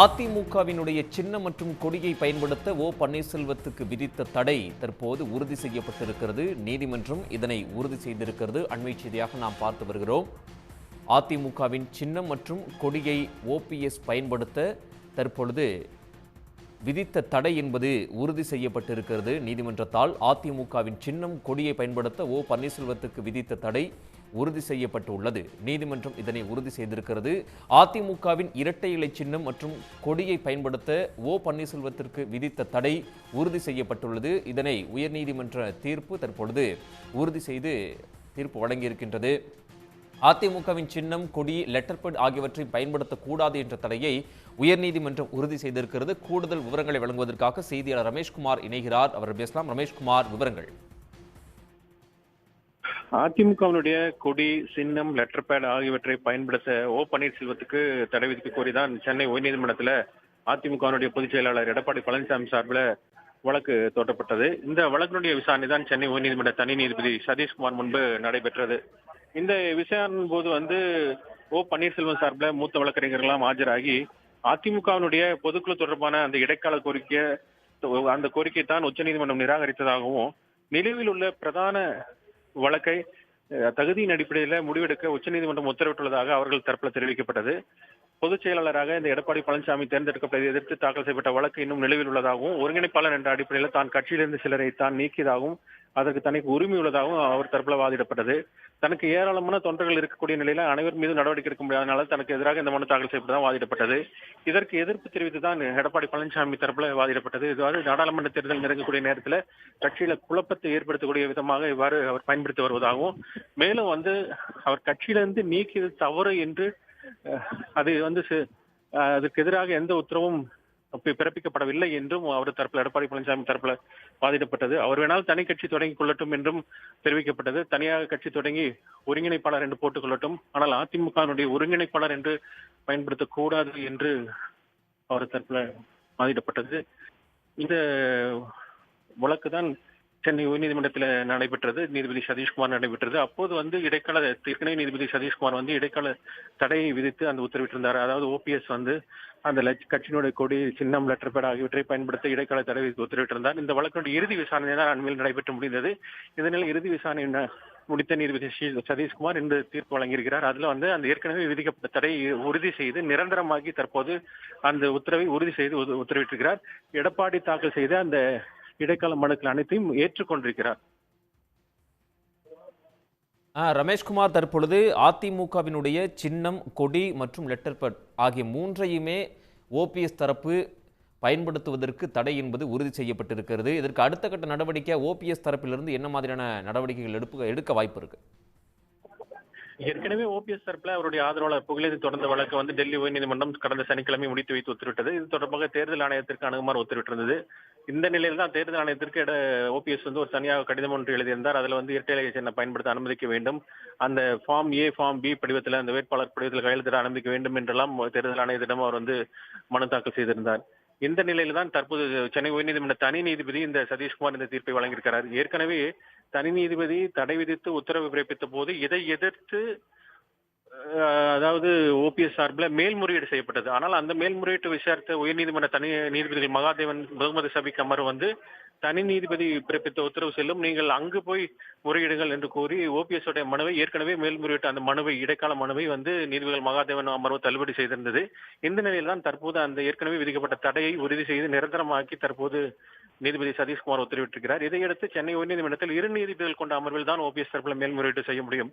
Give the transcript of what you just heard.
அதிமுகவினுடைய சின்னம் மற்றும் கொடியை பயன்படுத்த ஓ பன்னீர்செல்வத்துக்கு விதித்த தடை தற்போது உறுதி செய்யப்பட்டிருக்கிறது. நீதிமன்றம் இதனை உறுதி செய்திருக்கிறது. அண்மை செய்தியாக நாம் பார்த்து வருகிறோம். அதிமுகவின் சின்னம் மற்றும் கொடியை ஓபிஎஸ் பயன்படுத்த தற்பொழுது விதித்த தடை என்பது உறுதி செய்யப்பட்டிருக்கிறது. நீதிமன்றத்தால் அதிமுகவின் சின்னம் கொடியை பயன்படுத்த ஓ பன்னீர்செல்வத்துக்கு விதித்த தடை உறுதி செய்யப்பட்டுள்ளது. நீதிமன்றம் இதனை உறுதி செய்திருக்கிறது. அதிமுகவின் இரட்டை இலை சின்னம் மற்றும் கொடியை பயன்படுத்த ஓ பன்னீர்செல்வத்திற்கு விதித்த தடை உறுதி செய்யப்பட்டுள்ளது. இதனை உயர்நீதிமன்ற தீர்ப்பு தற்பொழுது உறுதி செய்து தீர்ப்பு வழங்கியிருக்கின்றது. அதிமுகவின் சின்னம் கொடி லெட்டர் பேட் ஆகியவற்றை பயன்படுத்தக்கூடாது என்ற தடையை உயர்நீதிமன்றம் உறுதி செய்திருக்கிறது. கூடுதல் விவரங்களை வழங்குவதற்காக செய்தியாளர் ரமேஷ்குமார் இணைகிறார். அவர் பேசலாம். ரமேஷ்குமார் விவரங்கள். அதிமுகவினுடைய கொடி சின்னம் லெட்டர் பேட் ஆகியவற்றை பயன்படுத்த ஓ பன்னீர்செல்வத்துக்கு தடை விதிக்க கோரிதான் சென்னை உயர்நீதிமன்றத்தில் அதிமுகவினுடைய பொதுச் செயலாளர் எடப்பாடி பழனிசாமி சார்பில் வழக்கு தோட்டப்பட்டது. இந்த வழக்கினுடைய விசாரணை தான் சென்னை உயர்நீதிமன்ற தனி நீதிபதி சதீஷ்குமார் முன்பு நடைபெற்றது. இந்த விசாரணையின் போது வந்து ஓ பன்னீர்செல்வம் சார்பில் மூத்த வழக்கறிஞர்கள்லாம் ஆஜராகி அதிமுகவினுடைய பொதுக்குழு தொடர்பான அந்த இடைக்கால கோரிக்கை அந்த கோரிக்கை தான் உச்சநீதிமன்றம் நிராகரித்ததாகவும் நிலுவில் உள்ள பிரதான வழக்கை தகுதியின் அடிப்படையில் முடிவெடுக்க உச்சநீதிமன்றம் உத்தரவிட்டுள்ளதாக அவர்கள் தரப்பில் தெரிவிக்கப்பட்டது. பொதுச் செயலாளராக இந்த எடப்பாடி பழனிசாமி தேர்ந்தெடுக்கப்பட்டதை எதிர்த்து தாக்கல் செய்யப்பட்ட வழக்கு இன்னும் நிலுவில் உள்ளதாகவும் ஒருங்கிணைப்பாளர் என்ற அடிப்படையில் தான் கட்சியிலிருந்து சிலரை தான் நீக்கியதாகவும் அதற்கு தனக்கு உரிமை உள்ளதாகவும் அவர் தரப்பில் வாதிடப்பட்டது. தனக்கு ஏராளமான தொண்டர்கள் இருக்கக்கூடிய நிலையில அனைவர் மீது நடவடிக்கை எடுக்க முடியாதனால தனக்கு எதிராக இந்த மனு தாக்கல் செய்யப்பட்டதான் வாதிடப்பட்டது. இதற்கு எதிர்ப்பு தெரிவித்து தான் எடப்பாடி பழனிசாமி தரப்புல வாதிடப்பட்டது. இதுவாறு நாடாளுமன்ற தேர்தல் நெருங்கக்கூடிய நேரத்தில் கட்சியில குழப்பத்தை ஏற்படுத்தக்கூடிய விதமாக இவ்வாறு அவர் பயன்படுத்தி வருவதாகவும் மேலும் வந்து அவர் கட்சியிலிருந்து நீக்கியது தவறு என்று அது வந்து அதற்கு எதிராக எந்த உத்தரவும் பிறப்பிக்கப்படவில்லை என்றும் அவர் தரப்பில் எடப்பாடி பழனிசாமி தரப்புல வாதிடப்பட்டது. அவர் வேணால் தனி கட்சி தொடங்கி கொள்ளட்டும் என்றும் தெரிவிக்கப்பட்டது. தனியாக கட்சி தொடங்கி ஒருங்கிணைப்பாளர் என்று போட்டுக் கொள்ளட்டும். ஆனால் அதிமுகவினுடைய ஒருங்கிணைப்பாளர் என்று பயன்படுத்தக்கூடாது என்று அவர் தரப்புல வாதிடப்பட்டது. இந்த வழக்கு தான் சென்னை உயர்நீதிமன்றத்தில் நடைபெற்றது நீதிபதி சதீஷ்குமார் நடைபெற்றது. அப்போது வந்து இடைக்கால ஏற்கனவே நீதிபதி சதீஷ்குமார் வந்து இடைக்கால தடையை விதித்து அந்த உத்தரவிட்டிருந்தார். அதாவது ஓபிஎஸ் வந்து அந்த லட்ச- கட்சியினுடைய கொடி சின்னம் லெட்டர் பேட் ஆகியவற்றை பயன்படுத்த இடைக்கால தடை விதித்து உத்தரவிட்டிருந்தார். இந்த வழக்கினுடைய இறுதி விசாரணை தான் அண்மையில் நடைபெற்று முடிந்தது. இதனால் இறுதி விசாரணை முடித்த நீதிபதி ஸ்ரீ சதீஷ்குமார் இன்று தீர்ப்பு வழங்கியிருக்கிறார். அதுல வந்து அந்த ஏற்கனவே விதிக்கப்பட்ட தடையை உறுதி செய்து நிரந்தரமாகி தற்போது அந்த உத்தரவை உறுதி செய்து உத- உத்தரவிட்டிருக்கிறார். எடப்பாடி தாக்கல் செய்த அந்த இடைக்கால மனுக்கள் அனைத்தையும் ஏற்றுக்கொண்டிருக்கிறார். ரமேஷ்குமார் தற்பொழுது அதிமுகவினுடைய சின்னம் கொடி மற்றும் லெட்டர் பேட் ஆகிய மூன்றையுமே ஓபிஎஸ் தரப்பு பயன்படுத்துவதற்கு தடை என்பது உறுதி செய்யப்பட்டிருக்கிறது. இதற்கு அடுத்த கட்ட நடவடிக்கை ஓபிஎஸ் தரப்பிலிருந்து என்ன மாதிரியான நடவடிக்கைகள் எடுப்பு எடுக்க வாய்ப்பு இருக்குது ஏற்கனவே ஓபிஎஸ் தரப்புல அவருடைய ஆதரவாளர் புகழேந்தி தொடர்ந்த வழக்கு வந்து டெல்லி உயர்நீதிமன்றம் கடந்த சனிக்கிழமை முடித்து வைத்து உத்தரவிட்டது இது தொடர்பாக தேர்தல் ஆணையத்திற்கு அணுகுமாறு உத்தரவிட்டிருந்தது இந்த நிலையில் தான் தேர்தல் ஆணையத்திற்கு ஓபிஎஸ் வந்து ஒரு தனியாக கடிதம் ஒன்று எழுதியிருந்தார். அதுல வந்து இரட்டை இலை பயன்படுத்த அனுமதிக்க வேண்டும். அந்த ஃபார்ம் ஏ ஃபார்ம் பி படிவத்தில் அந்த வேட்பாளர் படிவத்தில் கையெழுத்திட அனுமதிக்க வேண்டும் என்றெல்லாம் தேர்தல் ஆணையத்திடம் அவர் வந்து மனு தாக்கல் செய்திருந்தார். இந்த நிலையில தான் தற்போது சென்னை உயர்நீதிமன்ற தனி நீதிபதி இந்த சதீஷ்குமார் இந்த தீர்ப்பை வழங்கியிருக்கிறார். ஏற்கனவே தனி நீதிபதி தடை விதித்து உத்தரவு பிறப்பித்த போது இதை எதிர்த்து அதாவது ஓபிஎஸ் சார்பில் மேல்முறையீடு செய்யப்பட்டது. ஆனால் அந்த மேல்முறையீட்டு விசாரித்த உயர்நீதிமன்ற தனி நீதிபதிகள் மகாதேவன் முகமது சபிக் அமர் வந்து தனி நீதிபதி பிறப்பித்த உத்தரவு செல்லும் நீங்கள் அங்கு போய் முறையிடுங்கள் என்று கூறி ஓபிஎஸ் உடைய மனுவை ஏற்கனவே மேல்முறையீட்டு அந்த மனுவை இடைக்கால மனுவை வந்து நீதிபதிகள் மகாதேவன் அமர்வு தள்ளுபடி செய்திருந்தது. இந்த நிலையில் தான் தற்போது அந்த ஏற்கனவே விதிக்கப்பட்ட தடையை உறுதி செய்து நிரந்தரமாக்கி தற்போது நீதிபதி சதீஷ்குமார் உத்தரவிட்டிருக்கிறார். இதையடுத்து சென்னை உயர்நீதிமன்றத்தில் இரு நீதிபதிகள் கொண்ட அமர்வில் தான் ஓபிஎஸ் தரப்பில் மேல்முறையீடு செய்ய முடியும்.